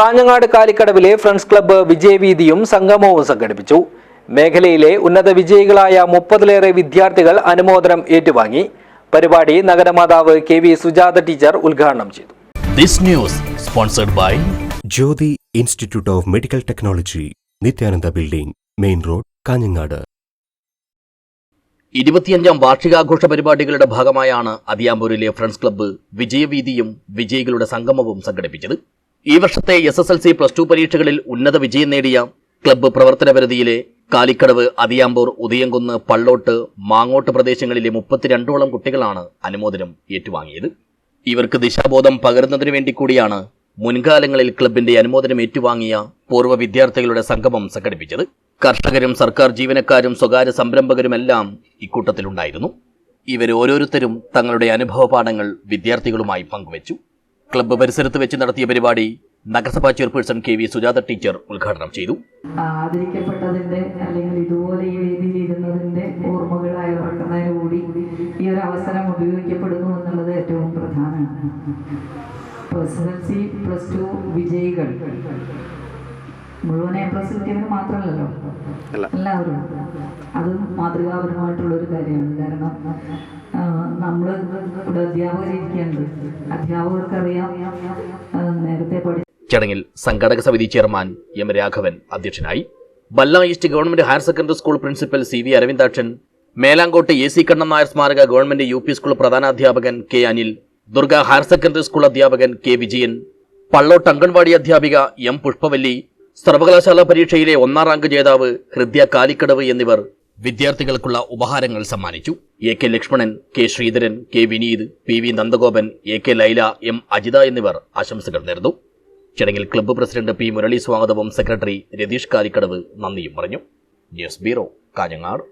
കാഞ്ഞങ്ങാട് കാലിക്കടവിലെ friends club വിജയവീതിയും സംഗമവും സംഘടിപ്പിച്ചു. മേഖലയിലെ ഉന്നത വിജയികളായ മുപ്പതിലേറെ വിദ്യാർത്ഥികൾ അനുമോദനം ഏറ്റുവാങ്ങി. പരിപാടി നഗരമാതാവ് കെ വി സുജാത ടീച്ചർ ഉദ്ഘാടനം ചെയ്തു. This news sponsored by Jyothi Institute of Medical Technology Nithyananda Building Main Road Kanhangad. ഇരുപത്തിയഞ്ചാം വാർഷികാഘോഷ പരിപാടികളുടെ ഭാഗമായാണ് അതിയാമ്പൂരിലെ ഫ്രണ്ട്സ് ക്ലബ്ബ് വിജയവീതിയും വിജയികളുടെ സംഗമവും സംഘടിപ്പിച്ചത്. ഈ വർഷത്തെ S S L C plus two പരീക്ഷകളിൽ ഉന്നത വിജയം നേടിയ ക്ലബ്ബ് പ്രവർത്തന പരിധിയിലെ കാലിക്കടവ് അതിയാമ്പൂർ ഉദയംകുന്ന് പള്ളോട്ട് മാങ്ങോട്ട് പ്രദേശങ്ങളിലെ മുപ്പത്തിരണ്ടോളം കുട്ടികളാണ് അനുമോദനം ഏറ്റുവാങ്ങിയത്. ഇവർക്ക് ദിശാബോധം പകരുന്നതിനു വേണ്ടി കൂടിയാണ് മുൻകാലങ്ങളിൽ ക്ലബിന്റെ അനുമോദനം ഏറ്റുവാങ്ങിയ പൂർവ വിദ്യാർത്ഥികളുടെ സംഗമം സംഘടിപ്പിച്ചത്. കർഷകരും സർക്കാർ ജീവനക്കാരും സ്വകാര്യ സംരംഭകരുമെല്ലാം ഇക്കൂട്ടത്തിലുണ്ടായിരുന്നു. ഇവരോരോരുത്തരും തങ്ങളുടെ അനുഭവ പാഠങ്ങൾ വിദ്യാർത്ഥികളുമായി പങ്കുവച്ചു. ക്ലബ്ബ് പരിസരത്ത് വെച്ച് നടത്തിയ പരിപാടി നഗരസഭാ chairperson K V Sujatha teacher ഉദ്ഘാടനം ചെയ്തു. ആദരിക്കപ്പെട്ടതിന്റെ അല്ലെങ്കിൽ ഇതുപോലെ ഈ വേദിയിൽ ഇരുന്നതിന്റെ ഓർമ്മകളായി ഓർക്കുന്നതിന് കൂടി ഈ ഒരു അവസരം ഉപയോഗിക്കപ്പെടുന്നു എന്നുള്ളത് ഏറ്റവും പ്രധാനമാണ്. S S L C plus two വിജയികൾ മുഴുവൻ എ പ്ലസ് കിട്ടിയവന് മാത്രമല്ലല്ലോ? എല്ലാവരും. അത് മാതൃകാപരമായിട്ടുള്ളൊരു കാര്യമാണ്. കാരണം ഇവിടെ അധ്യാപകരിരിക്കേണ്ടത് അധ്യാപകർക്കറിയാം. നേരത്തെ പഠി ചടങ്ങിൽ സംഘാടക സമിതി ചെയർമാൻ എം രാഘവൻ അധ്യക്ഷനായി. Balla East Government Higher Secondary School principal C V Aravindakshan Melankot A C Kannan Nair സ്മാരക government U P school പ്രധാനാധ്യാപകൻ K Anil Durga Higher Secondary School അധ്യാപകൻ കെ വിജയൻ പള്ളോട്ട് അംഗൻവാടി അധ്യാപിക എം പുഷ്പവല്ലി സർവകലാശാല പരീക്ഷയിലെ ഒന്നാം റാങ്ക് ജേതാവ് ഹൃദ്യ കാലിക്കടവ് എന്നിവർ വിദ്യാർത്ഥികൾക്കുള്ള ഉപഹാരങ്ങൾ സമ്മാനിച്ചു. A K Lakshmanan K Sreedharan K Vineeth P V Nandagopan A K Laila M Ajitha എന്നിവർ ആശംസകൾ നേർന്നു. ചടങ്ങിൽ ക്ലബ്ബ് പ്രസിഡന്റ് പി മുരളി സ്വാഗതവും സെക്രട്ടറി രതീഷ് കാലിക്കടവ് നന്ദിയും പറഞ്ഞു. News Bureau Kanhangad.